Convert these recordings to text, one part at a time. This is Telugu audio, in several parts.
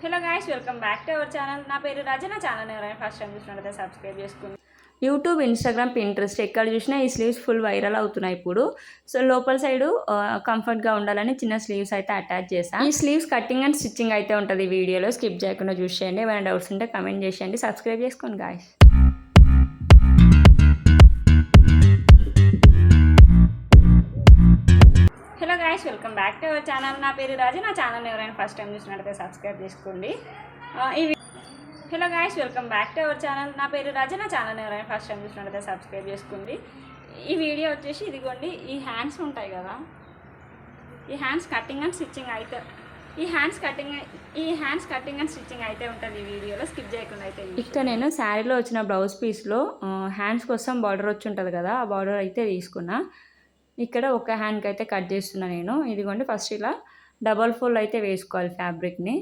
Hello guys welcome back to our channel. నా పేరు రజన. ఛానల్ ఎవరైనా ఫస్ట్ టైం చూసినట్లయితే సబ్స్క్రైబ్ చేసుకోండి యూట్యూబ్ ఇన్స్టాగ్రామ్ పింట్రెస్ట్ ఎక్కడ చూసినా ఈ స్లీవ్స్ ఫుల్ వైరల్ అవుతున్నాయి ఇప్పుడు. సో లోపల సైడ్ కంఫర్ట్గా ఉండాలని చిన్న స్లీవ్స్ అయితే అటాచ్ చేశాను ఈ స్లీవ్స్ కటింగ్ అండ్ స్టిచ్చింగ్ అయితే ఉంటుంది ఈ వీడియోలో స్కిప్ చేయకుండా చూసేయండి. ఏమైనా డౌట్స్ ఉంటే కమెంట్ చేసేయండి. సబ్స్క్రైబ్ చేసుకోండి guys guys welcome back to our channel నా పేరు రాజు. నా ఛానల్ ఎవరైనా ఫస్ట్ టైం చూసినట్టయితే సబ్స్క్రైబ్ చేసుకోండి. ఈ hello guys welcome back to our channel నా పేరు రాజు. నా ఛానల్ ఎవరైనా ఫస్ట్ టైం చూసినట్టయితే సబ్స్క్రైబ్ చేసుకోండి. ఈ వీడియో వచ్చేసి ఇదిగోండి ఈ హ్యాండ్స్ ఉంటాయి కదా. ఈ హ్యాండ్స్ కటింగ్ అండ్ స్టిచ్చింగ్ అయితే ఈ హ్యాండ్స్ కటింగ్ ఈ హ్యాండ్స్ కటింగ్ అండ్ స్టిచ్చింగ్ అయితే ఉంటుంది ఈ వీడియోలో. స్కిప్ చేయకుండా అయితే ఇక్కడ నేను శారీలో వచ్చిన బ్లౌజ్ పీస్లో హ్యాండ్స్ కోసం బార్డర్ వచ్చి ఉంటుంది కదా ఆ బార్డర్ అయితే తీసుకున్నా. ఇక్కడ ఒక హ్యాండ్కి అయితే కట్ చేస్తున్నా నేను. ఇదిగోండి ఫస్ట్ ఇలా డబల్ ఫోల్డ్ అయితే వేసుకోవాలి ఫ్యాబ్రిక్ని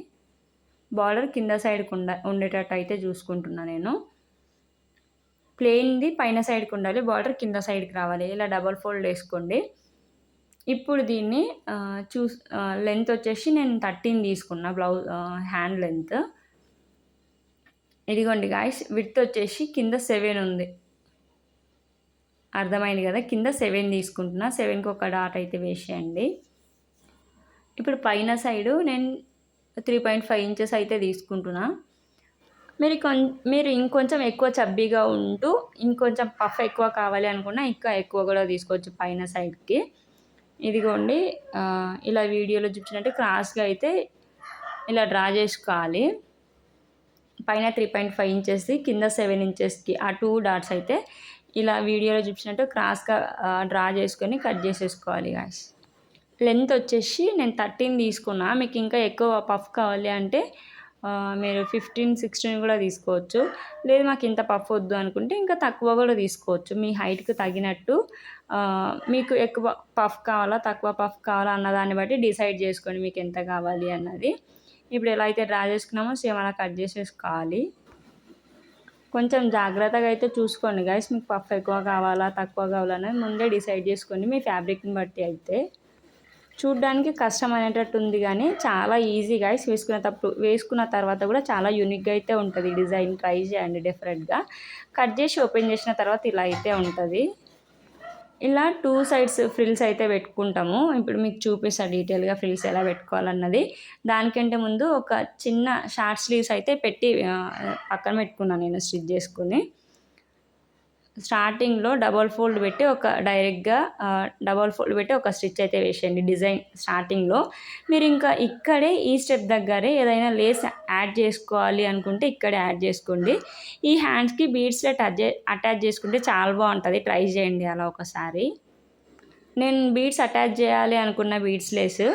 బార్డర్ కింద సైడ్కి ఉండ ఉండేటట్టు అయితే చూసుకుంటున్నా నేను. ప్లెయిన్ది పైన సైడ్కి ఉండాలి బార్డర్ కింద సైడ్కి రావాలి. ఇలా డబల్ ఫోల్డ్ వేసుకోండి. ఇప్పుడు దీన్ని చూస్ లెంత్ వచ్చేసి నేను థర్టీన్ తీసుకున్నా బ్లౌజ్ హ్యాండ్ లెంత్ ఇదిగోండి గాయస్ విత్ వచ్చేసి కింద సెవెన్ ఉంది. అర్థమైంది కదా? కింద సెవెన్ తీసుకుంటున్నా. సెవెన్కి ఒక డాట్ అయితే వేసేయండి. ఇప్పుడు పైన సైడు నేను త్రీ పాయింట్ ఫైవ్ ఇంచెస్ అయితే తీసుకుంటున్నా. మీరు కొం మీరు ఇంకొంచెం ఎక్కువ చబ్బీగా ఉంటూ ఇంకొంచెం పఫ్ ఎక్కువ కావాలి అనుకున్నా ఇంకా ఎక్కువ కూడా తీసుకోవచ్చు పైన సైడ్కి. ఇదిగోండి ఇలా వీడియోలో చూపించినట్టు క్రాస్గా అయితే ఇలా డ్రా చేసుకోవాలి. పైన త్రీ పాయింట్ ఫైవ్ ఇంచెస్ది కింద సెవెన్ ఇంచెస్కి ఆ టూ డాట్స్ అయితే ఇలా వీడియోలో చూపించినట్టు క్రాస్గా డ్రా చేసుకొని కట్ చేసేసుకోవాలి గాయస్ లెంత్ వచ్చేసి నేను థర్టీన్ తీసుకున్నా. మీకు ఇంకా ఎక్కువ పఫ్ కావాలి అంటే మీరు ఫిఫ్టీన్ సిక్స్టీన్ కూడా తీసుకోవచ్చు. లేదు మాకు ఇంత పఫ్ వద్దు అనుకుంటే ఇంకా తక్కువ కూడా తీసుకోవచ్చు. మీ హైట్కి తగినట్టు మీకు ఎక్కువ పఫ్ కావాలా తక్కువ పఫ్ కావాలా అన్న దాన్ని బట్టి డిసైడ్ చేసుకోండి మీకు ఎంత కావాలి అన్నది. ఇప్పుడు ఎలా అయితే డ్రా చేసుకున్నామో సేమ్ అలా కట్ చేసేసుకోవాలి. కొంచెం జాగ్రత్తగా అయితే చూసుకోండి గైస్ మీకు పఫ్ ఎక్కువ కావాలా తక్కువ కావాలా అనేది ముందే డిసైడ్ చేసుకోండి. మీ ఫ్యాబ్రిక్ని బట్టి అయితే. చూడ్డానికి కష్టం అనేటట్టు ఉంది కానీ చాలా ఈజీ గైస్ వేసుకునేటప్పుడు వేసుకున్న తర్వాత కూడా చాలా యూనిక్గా అయితే ఉంటుంది. డిజైన్ ట్రై చేయండి డిఫరెంట్గా కట్ చేసి ఓపెన్ చేసిన తర్వాత ఇలా అయితే ఉంటుంది. ఇలా టూ సైడ్స్ ఫ్రిల్స్ అయితే పెట్టుకుంటాము. ఇప్పుడు మీకు చూపిస్తా డీటెయిల్గా ఫ్రిల్స్ ఎలా పెట్టుకోవాలన్నది. దానికంటే ముందు ఒక చిన్న షార్ట్ స్లీవ్స్ అయితే పెట్టి పక్కన పెట్టుకున్నాను నేను స్టిచ్ చేసుకుని. స్టార్టింగ్లో డబల్ ఫోల్డ్ పెట్టి ఒక డైరెక్ట్గా డబల్ ఫోల్డ్ పెట్టి ఒక స్టిచ్ అయితే వేసేయండి డిజైన్ స్టార్టింగ్లో. మీరు ఇంకా ఇక్కడే ఈ స్టెప్ దగ్గరే ఏదైనా లేస్ యాడ్ చేసుకోవాలి అనుకుంటే ఇక్కడే యాడ్ చేసుకోండి. ఈ హ్యాండ్స్కి బీడ్స్లో టచ్ అటాచ్ చేసుకుంటే చాలా బాగుంటుంది. ట్రై చేయండి అలా ఒకసారి. నేను బీడ్స్ అటాచ్ చేయాలి అనుకున్న బీడ్స్ లేస్.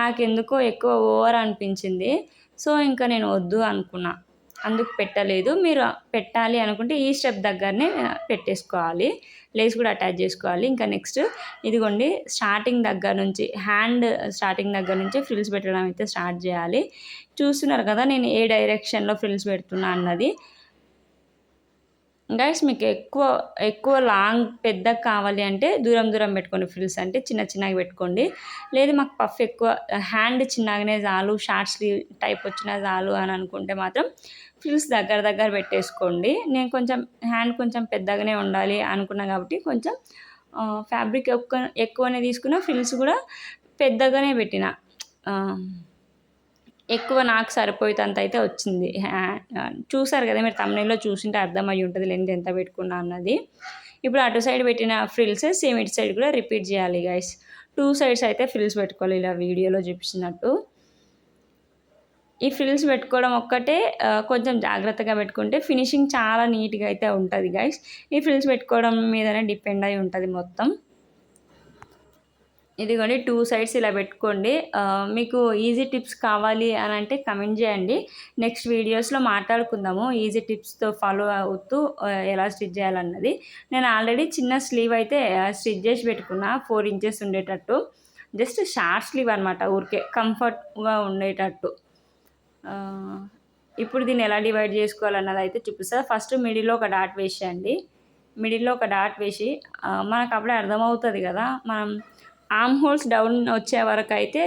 నాకు ఎందుకో ఎక్కువ ఓవర్ అనిపించింది. సో ఇంకా నేను వద్దు అనుకున్నా. అందుకు పెట్టలేదు. మీరు పెట్టాలి అనుకుంటే ఈ స్టెప్ దగ్గరనే పెట్టేసుకోవాలి. లేస్ కూడా అటాచ్ చేసుకోవాలి. ఇంకా నెక్స్ట్ ఇదిగోండి స్టార్టింగ్ దగ్గర నుంచి హ్యాండ్ స్టార్టింగ్ దగ్గర నుంచి ఫ్రిల్స్ పెట్టడం అయితే స్టార్ట్ చేయాలి. చూస్తున్నారు కదా నేను ఏ డైరెక్షన్లో ఫ్రిల్స్ పెడుతున్నా అన్నది. గైస్ మీకు ఎక్కువ ఎక్కువ లాంగ్ పెద్దగా కావాలి అంటే దూరం దూరం పెట్టుకోండి. ఫ్రిల్స్ అంటే చిన్న చిన్నగా పెట్టుకోండి. లేదు మాకు పఫ్ ఎక్కువ హ్యాండ్ చిన్నగానే చాలు షార్ట్ స్లీవ్ టైప్ వచ్చినా చాలు అని అనుకుంటే మాత్రం ఫ్రిల్స్ దగ్గర దగ్గర పెట్టేసుకోండి. నేను కొంచెం హ్యాండ్ కొంచెం పెద్దగానే ఉండాలి అనుకున్నా కాబట్టి కొంచెం ఫ్యాబ్రిక్ ఎక్కువ ఎక్కువనే తీసుకున్న ఫ్రిల్స్ కూడా పెద్దగానే పెట్టిన. ఎక్కువ నాకు సరిపోయేంత అయితే వచ్చింది చూసారు కదా మీరు తమిళంలో చూసింటే అర్థమై ఉంటుంది లెంత్ ఎంత పెట్టుకున్నా అన్నది. ఇప్పుడు అటు సైడ్ పెట్టిన ఫ్రిల్స్ సేమ్ ఇటు సైడ్ కూడా రిపీట్ చేయాలి గైస్ టూ సైడ్స్ అయితే ఫ్రిల్స్ పెట్టుకోవాలి ఇలా వీడియోలో చూపించినట్టు. ఈ ఫ్రిల్స్ పెట్టుకోవడం ఒక్కటే కొంచెం జాగ్రత్తగా పెట్టుకుంటే ఫినిషింగ్ చాలా నీట్గా అయితే ఉంటుంది గైస్ ఈ ఫ్రిల్స్ పెట్టుకోవడం మీదనే డిపెండ్ అయి ఉంటుంది మొత్తం. ఇదిగోండి టూ సైడ్స్ ఇలా పెట్టుకోండి. మీకు ఈజీ టిప్స్ కావాలి అని అంటే కమెంట్ చేయండి. నెక్స్ట్ వీడియోస్లో మాట్లాడుకుందాము ఈజీ టిప్స్తో ఫాలో అవుతూ ఎలా స్టిచ్ చేయాలన్నది. నేను ఆల్రెడీ చిన్న స్లీవ్ అయితే స్టిచ్ చేసి పెట్టుకున్నా ఫోర్ ఇంచెస్ ఉండేటట్టు. జస్ట్ షార్ట్ స్లీవ్ అనమాట ఊరికే కంఫర్ట్గా ఉండేటట్టు. ఇప్పుడు దీన్ని ఎలా డివైడ్ చేసుకోవాలన్నది అయితే చూపిస్తారు ఫస్ట్ మిడిల్లో ఒక డాట్ వేసేయండి. మిడిల్లో ఒక డాట్ వేసి మనకు అప్పుడే అర్థమవుతుంది కదా మనం ఆమ్ హోల్స్ డౌన్ వచ్చే వరకు అయితే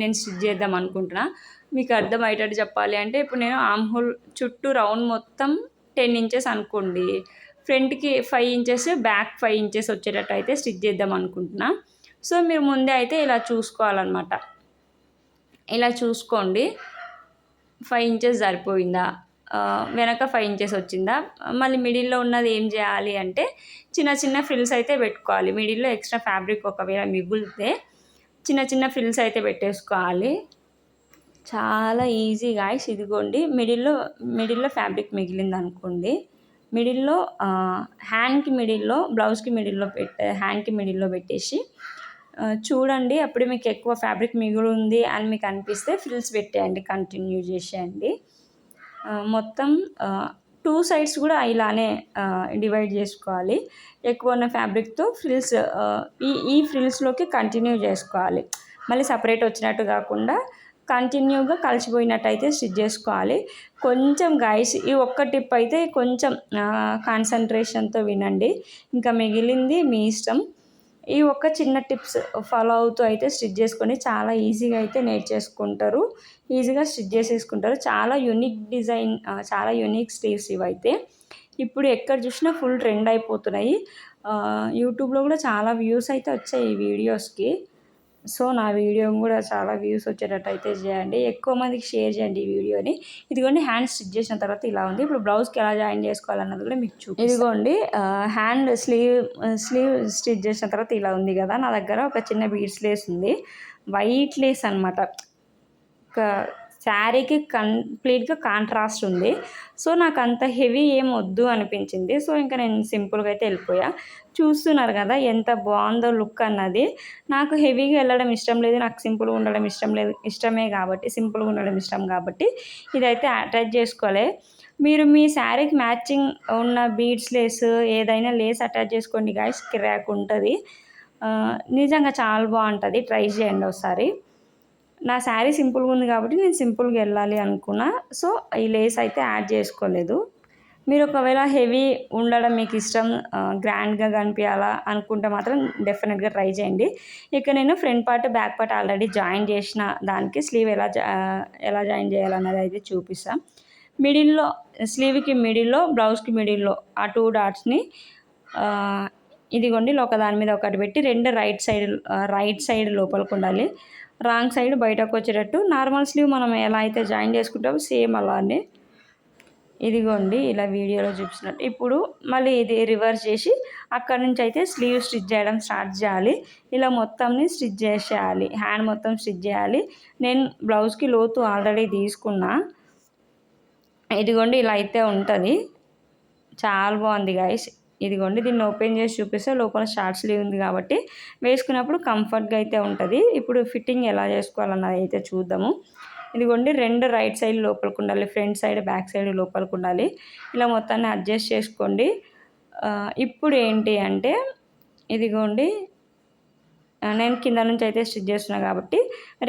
నేను స్టిచ్ చేద్దాం అనుకుంటున్నా. మీకు అర్థమయ్యేటట్టు చెప్పాలి అంటే ఇప్పుడు నేను ఆమ్ హోల్ చుట్టూ రౌండ్ మొత్తం టెన్ ఇంచెస్ అనుకోండి. ఫ్రంట్కి five inches back five inches వచ్చేటట్టు అయితే స్టిచ్ చేద్దాం అనుకుంటున్నా. సో మీరు ముందే అయితే ఇలా చూసుకోవాలన్నమాట. ఇలా చూసుకోండి. ఫైవ్ ఇంచెస్ సరిపోయిందా? వెనక ఫైవ్ ఇంచెస్ వచ్చిందా? మళ్ళీ మిడిల్లో ఉన్నది ఏం చేయాలి అంటే చిన్న చిన్న ఫ్రిల్స్ అయితే పెట్టుకోవాలి. మిడిల్లో ఎక్స్ట్రా ఫ్యాబ్రిక్ ఒకవేళ మిగులితే చిన్న చిన్న ఫ్రిల్స్ అయితే పెట్టేసుకోవాలి. చాలా ఈజీ గాయస్ ఇదిగోండి. మిడిల్లో మిడిల్లో ఫ్యాబ్రిక్ మిగిలింది అనుకోండి మిడిల్లో హ్యాండ్కి మిడిల్లో బ్లౌజ్కి మిడిల్లో పెట్టే హ్యాండ్కి మిడిల్లో పెట్టేసి చూడండి అప్పుడు మీకు ఎక్కువ ఫ్యాబ్రిక్ మిగులుంది అని మీకు అనిపిస్తే ఫ్రిల్స్ పెట్టేయండి కంటిన్యూ చేసేయండి. మొత్తం టూ సైడ్స్ కూడా ఇలానే డివైడ్ చేసుకోవాలి. ఎక్కువ ఉన్న ఫ్యాబ్రిక్తో ఫ్రిల్స్ ఈ ఈ ఫ్రిల్స్లోకి కంటిన్యూ చేసుకోవాలి. మళ్ళీ సపరేట్ వచ్చినట్టు కాకుండా కంటిన్యూగా కలిసిపోయినట్టయితే స్టిచ్ చేసుకోవాలి. కొంచెం గైస్ ఈ ఒక్క టిప్ అయితే కొంచెం కాన్సన్ట్రేషన్తో వినండి. ఇంకా మిగిలింది మీ ఇష్టం. ఈ ఒక్క చిన్న టిప్స్ ఫాలో అవుతూ అయితే స్టిచ్ చేసుకొని చాలా ఈజీగా అయితే నేర్చేసుకుంటారు ఈజీగా స్టిచ్ చేసేసుకుంటారు. చాలా యూనిక్ డిజైన్ చాలా యూనిక్ స్లీవ్స్ ఇవైతే. ఇప్పుడు ఎక్కడ చూసినా ఫుల్ ట్రెండ్ అయిపోతున్నాయి. యూట్యూబ్లో కూడా చాలా వ్యూస్ అయితే వచ్చాయి ఈ వీడియోస్కి. సో నా వీడియో కూడా చాలా వ్యూస్ వచ్చేటట్టు అయితే చేయండి. ఎక్కువ మందికి షేర్ చేయండి ఈ వీడియోని. ఇదిగోండి హ్యాండ్ స్టిచ్ చేసిన తర్వాత ఇలా ఉంది. ఇప్పుడు బ్లౌజ్కి ఎలా జాయిన్ చేసుకోవాలన్నది కూడా మీకు చూ ఇదిగోండి హ్యాండ్ స్లీవ్ స్లీవ్ స్టిచ్ చేసిన తర్వాత ఇలా ఉంది కదా. నా దగ్గర ఒక చిన్న బీడ్స్ లేస్ ఉంది. వైట్ లేస్ అనమాట ఒక శారీకి కంప్లీట్గా కాంట్రాస్ట్ ఉంది. సో నాకు అంత హెవీ ఏం వద్దు అనిపించింది. సో ఇంకా నేను సింపుల్గా అయితే వెళ్ళిపోయా. చూస్తున్నారు కదా ఎంత బాగుందో లుక్ అన్నది. నాకు హెవీగా వెళ్ళడం ఇష్టం లేదు. నాకు సింపుల్గా ఉండడం ఇష్టం లేదు. ఇష్టమే కాబట్టి సింపుల్గా ఉండడం ఇష్టం కాబట్టి ఇదైతే అటాచ్ చేసుకోలే. మీరు మీ శారీకి మ్యాచింగ్ ఉన్న బీడ్స్ లేస్ ఏదైనా లేస్ అటాచ్ చేసుకోండి గాయస్. కిరాక్ ఉంటుంది. నిజంగా చాలా బాగుంటుంది. ట్రై చేయండి ఒకసారి. నా శారీ సింపుల్గా ఉంది కాబట్టి నేను సింపుల్గా వెళ్ళాలి అనుకున్నా. సో ఈ లేస్ అయితే యాడ్ చేసుకోలేదు. మీరు ఒకవేళ హెవీ ఉండడం మీకు ఇష్టం గ్రాండ్గా కనిపించాలా అనుకుంటే మాత్రం డెఫినెట్గా ట్రై చేయండి. ఇక నేను front part back part already join చేసిన దానికి స్లీవ్ ఎలా ఎలా జాయిన్ చేయాలన్నది అయితే చూపిస్తాను మిడిల్లో స్లీవ్కి మిడిల్లో బ్లౌజ్కి మిడిల్లో ఆ టూ డాట్స్ని ఇదిగోండి ఒక దాని మీద ఒకటి పెట్టి రెండు రైట్ సైడ్ రైట్ సైడ్ లోపలికి ఉండాలి. రాంగ్ సైడ్ బయటకు వచ్చేటట్టు. నార్మల్ స్లీవ్ మనం ఎలా అయితే జాయిన్ చేసుకుంటామో సేమ్ అలానే. ఇదిగోండి ఇలా వీడియోలో చూపిస్తున్నట్టు. ఇప్పుడు మళ్ళీ ఇది రివర్స్ చేసి అక్కడ నుంచి అయితే స్లీవ్ స్టిచ్ చేయడం స్టార్ట్ చేయాలి. ఇలా మొత్తంని స్టిచ్ చేసేయాలి. హ్యాండ్ మొత్తం స్టిచ్ చేయాలి. నేను బ్లౌజ్కి లోతు ఆల్రెడీ తీసుకున్నా. ఇదిగోండి ఇలా అయితే ఉంటుంది. చాలా బాగుంది గాయస్ ఇదిగోండి దీన్ని ఓపెన్ చేసి చూపిస్తే లోపల షార్ట్ స్లీవ్ ఉంది కాబట్టి వేసుకున్నప్పుడు కంఫర్ట్గా అయితే ఉంటుంది. ఇప్పుడు ఫిట్టింగ్ ఎలా చేసుకోవాలన్నది అయితే చూద్దాము. ఇదిగోండి రెండు రైట్ సైడ్ లోపలికి ఉండాలి ఫ్రంట్ సైడ్ బ్యాక్ సైడ్ లోపలికి ఉండాలి. ఇలా మొత్తాన్ని అడ్జస్ట్ చేసుకోండి. ఇప్పుడు ఏంటి అంటే ఇదిగోండి నేను కింద నుంచి అయితే స్టిచ్ చేస్తున్నా కాబట్టి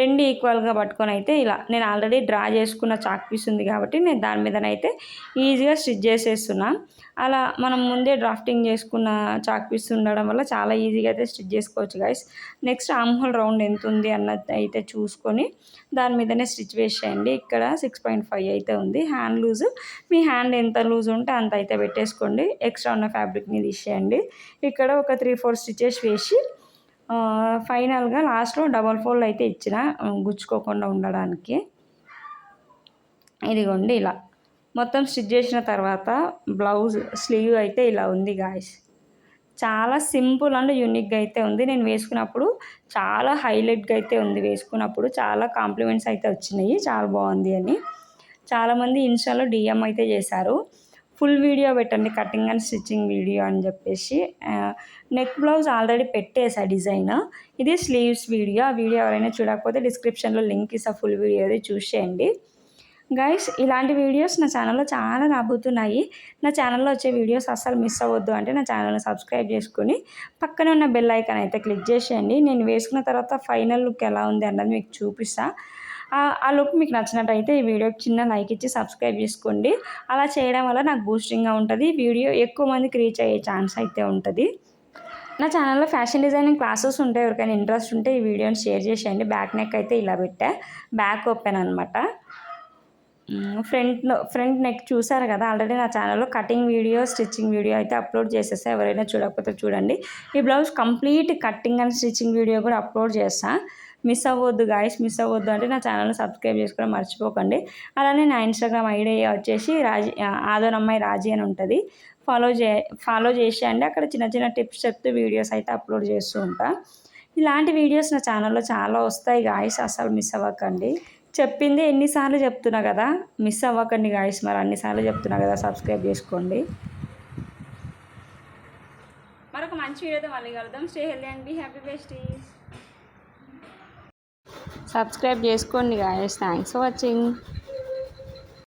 రెండు ఈక్వల్గా పట్టుకొని అయితే ఇలా నేను ఆల్రెడీ డ్రా చేసుకున్న చాక్ పీస్ ఉంది కాబట్టి నేను దాని మీదనైతే ఈజీగా స్టిచ్ చేసేస్తున్నా. అలా మనం ముందే డ్రాఫ్టింగ్ చేసుకున్న చాక్ పీస్ ఉండడం వల్ల చాలా ఈజీగా అయితే స్టిచ్ చేసుకోవచ్చు గైస్ నెక్స్ట్ ఆమ్హోల్ రౌండ్ ఎంత ఉంది అన్నది అయితే చూసుకొని దాని మీదనే స్టిచ్ వేసేయండి. ఇక్కడ సిక్స్ పాయింట్ ఫైవ్ అయితే ఉంది. హ్యాండ్ లూజ్ మీ హ్యాండ్ ఎంత లూజ్ ఉంటే అంత అయితే పెట్టేసుకోండి. ఎక్స్ట్రా ఉన్న ఫ్యాబ్రిక్ని తీసేయండి. ఇక్కడ ఒక త్రీ ఫోర్ స్టిచెస్ వేసి ఫైనల్గా లాస్ట్లో డబల్ ఫోల్డ్ అయితే ఇచ్చిన గుచ్చుకోకుండా ఉండడానికి. ఇదిగోండి ఇలా. మొత్తం స్టిచ్ చేసిన తర్వాత బ్లౌజ్ స్లీవ్ అయితే ఇలా ఉంది గాయస్. చాలా సింపుల్ అండ్ యూనిక్గా అయితే ఉంది. నేను వేసుకున్నప్పుడు చాలా హైలైట్గా అయితే ఉంది. వేసుకున్నప్పుడు చాలా కాంప్లిమెంట్స్ అయితే వచ్చినాయి. చాలా బాగుంది అని. చాలామంది ఇన్స్టాలో డిఎం అయితే చేశారు. ఫుల్ వీడియో పెట్టండి కటింగ్ అండ్ స్టిచ్చింగ్ వీడియో అని చెప్పేసి. నెక్ బ్లౌజ్ ఆల్రెడీ పెట్టేసా డిజైన్. ఇది స్లీవ్స్ వీడియో. ఆ వీడియో ఎవరైనా చూడకపోతే డిస్క్రిప్షన్లో లింక్ ఇస్తా ఫుల్ వీడియో అది చూసేయండి. గైస్ ఇలాంటి వీడియోస్ నా ఛానల్లో చాలా రాబోతున్నాయి. నా ఛానల్లో వచ్చే వీడియోస్ అస్సలు మిస్ అవ్వద్దు అంటే నా ఛానల్ని సబ్స్క్రైబ్ చేసుకుని పక్కనే ఉన్న బెల్ ఐకాన్ అయితే క్లిక్ చేసేయండి. నేను వేసుకున్న తర్వాత ఫైనల్ లుక్ ఎలా ఉంది అన్నది మీకు చూపిస్తాను ఆ లుక్ మీకు నచ్చినట్టయితే ఈ వీడియోకి చిన్న లైక్ ఇచ్చి సబ్స్క్రైబ్ చేసుకోండి. అలా చేయడం వల్ల నాకు బూస్టింగ్గా ఉంటుంది. వీడియో ఎక్కువ మందికి రీచ్ అయ్యే ఛాన్స్ అయితే ఉంటుంది. నా ఛానల్లో ఫ్యాషన్ డిజైనింగ్ క్లాసెస్ ఉంటాయి. ఎవరికైనా ఇంట్రెస్ట్ ఉంటే ఈ వీడియోని షేర్ చేసేయండి. బ్యాక్ నెక్ అయితే ఇలా పెట్టా. బ్యాక్ ఓపెన్ అనమాట ఫ్రంట్ ఫ్రంట్ నెక్ చూసారు కదా? ఆల్రెడీ నా ఛానల్లో కటింగ్ వీడియో స్టిచ్చింగ్ వీడియో అయితే అప్లోడ్ చేసేసా. ఎవరైనా చూడకపోతే చూడండి. ఈ blouse complete cutting and stitching video కూడా అప్లోడ్ చేస్తాను మిస్ అవ్వద్దు గాయస్ మిస్ అవ్వద్దు అంటే నా ఛానల్ని సబ్స్క్రైబ్ చేసుకోవడం మర్చిపోకండి. అలానే నా ఇన్స్టాగ్రామ్ ఐడి వచ్చేసి రాజీ ఆదోనమ్మాయి రాజీ అని ఉంటుంది. ఫాలో చే ఫాలో చేసేయండి అక్కడ చిన్న చిన్న టిప్స్ చెప్తూ వీడియోస్ అయితే అప్లోడ్ చేస్తూ ఉంటాను ఇలాంటి వీడియోస్ నా ఛానల్లో చాలా వస్తాయి గాయస్ అసలు మిస్ అవ్వకండి. చెప్పింది ఎన్నిసార్లు చెప్తున్నా కదా మిస్ అవ్వకండి గాయస్ మరి అన్నిసార్లు చెప్తున్నా కదా సబ్స్క్రైబ్ చేసుకోండి. మరొక మంచి వీడియోతో మళ్ళీ కలుద్దాం. Stay healthy and be happy besties subscribe చేసుకోండి గాయస్ థ్యాంక్స్ ఫర్ వాచింగ్